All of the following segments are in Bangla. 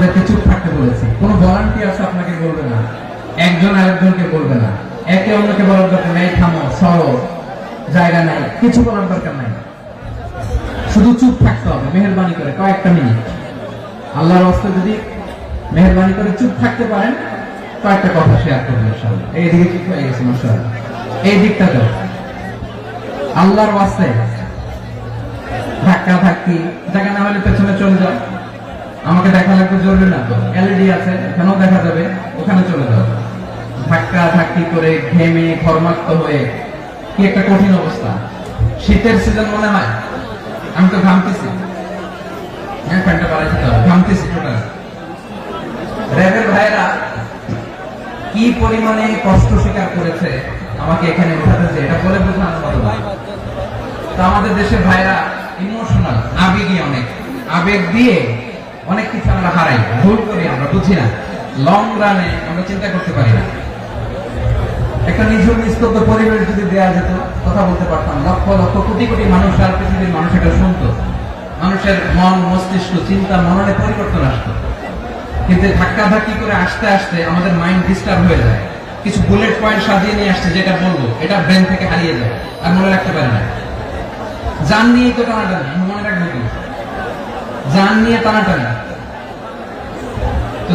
আপনাদেরকে চুপ থাকতে বলেছি। কোনো ভলান্টিয়ার্স আপনাকে বলবে না। একজন আরেকজনকে বলবে না। একে অন্যকে বলার দরকার নেই, থামো, সরো, জায়গা নাই, কিছু বলার দরকার নাই। শুধু চুপ থাকতে হবে, মেহরবানি করে, কয়েকটা মিনিট। আল্লাহর হস্তে যদি মেহরবানি করে চুপ থাকতে পারেন, কয়েকটা কথা শেয়ার করবেন ইনশাআল্লাহ। এইদিকে ঠিক হয়ে গেছে, মাশাআল্লাহ। এই দিকটাতে আল্লাহর ওয়াস্তে ধাক্কা ধাক্কি জায়গা না হলে পেছনে চলে যাও। আমাকে দেখা লাগবে জরুরি না। এলইডি আছে, এখানেও দেখা যাবে, ওখানে চলে যাও ধাক্কা ধাক্কি করে ঘেমে ঘর্মাক্ত হয়ে, কি একটা কঠিন অবস্থা। শীতের সিজন মনে হয়? আমি তো ঘামতেছি। হ্যাঁ ফ্যানটা হবে। ঘামতেছি টোটাল ভাইরা কি পরিমাণে কষ্ট স্বীকার করেছে আমাকে এখানে উঠাতে যে এটা বলে বোঝানো তো আমাদের দেশের ভাইরা ইমোশনাল আবেগী অনেক। আবেগ দিয়ে অনেক কিছু আমরা হারাই, ভুল করি আমরা বুঝি না। লং রানে আমরা চিন্তা করতে পারি না। একটা নিঝুম, নিস্তব্ধ পরিবেশ যদি দেওয়া যেত, কথা বলতে পারতাম। লক্ষ লক্ষ কোটি কোটি মানুষ আর পৃথিবীর মানুষ এটা শুনতো। মানুষের মন, মস্তিষ্ক, চিন্তা, মননে পরিবর্তন আসতো। কিন্তু ধাক্কা ধাক্কি করে আসতে আসতে আমাদের মাইন্ড ডিস্টার্ব হয়ে যায়। কিছু বুলেট পয়েন্ট সাজিয়ে নিয়ে আসছে, যেটা বলব, এটা ব্রেন থেকে হারিয়ে যায়, আর মনে রাখতে পারে না। যান নিয়ে তো টানাটানি, মনে রাখব কি? যান নিয়ে টানাটানি।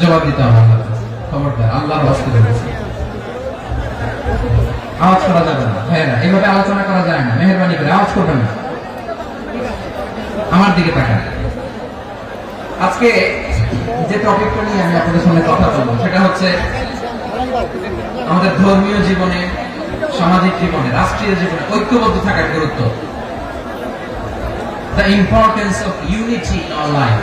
জবাব দিতে হবে আল্লাহর কাছে। খবরদার, আল্লাহর ওয়াস্তে বলেছি আওয়াজ করা যাবে না। ভাইয়েরা এভাবে আলোচনা করা যায় না। মেহরবানি করে আওয়াজ করবেন না। আমার দিকে তাকান। আজকে যে টপিকটা নিয়ে আমি আপনাদের সামনে কথা বলব, সেটা হচ্ছে আমাদের ধর্মীয় জীবনে, সামাজিক জীবনে, রাষ্ট্রীয় জীবনে ঐক্যবদ্ধ থাকার গুরুত্ব। The importance of unity in our life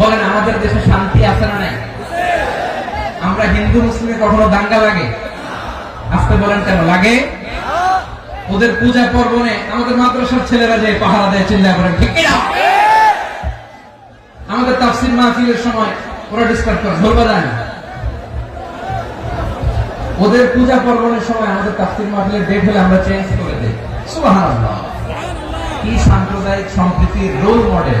বলেন, আমাদের দেশে শান্তি আছে না নাই? আমরা হিন্দু, মুসলিমে কখনো দাঙ্গা লাগে? আসতে বলেন কেন, লাগে? ওদের পূজা পর্বণে আমাদের মাদ্রাসার ছেলেরা যে পাহারা দেয়, চিল্লায় বলেন, ঠিক কিনা? আমাদের তাফসির মাহফিলের সময় ওরা ডিস্টার্ব করে, ধরবা যায় না ওদের পূজা পর্বণের সময় আমাদের তাফসির মাহফিলের ডেট হলে আমরা চেঞ্জ করে দিই। সুবহানাল্লাহ। কি সাম্প্রদায়িক সম্প্রীতির রোল মডেল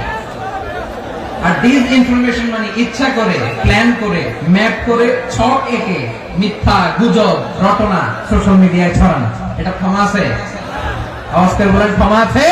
আর ডিস ইনফরমেশন মানে ইচ্ছা করে প্ল্যান করে ম্যাপ করে ছক একে মিথ্যা, গুজব, রটনা সোশ্যাল মিডিয়ায় ছড়ানো। এটা ক্ষমা আছে? আওয়াজ বলেন, ক্ষমা আছে?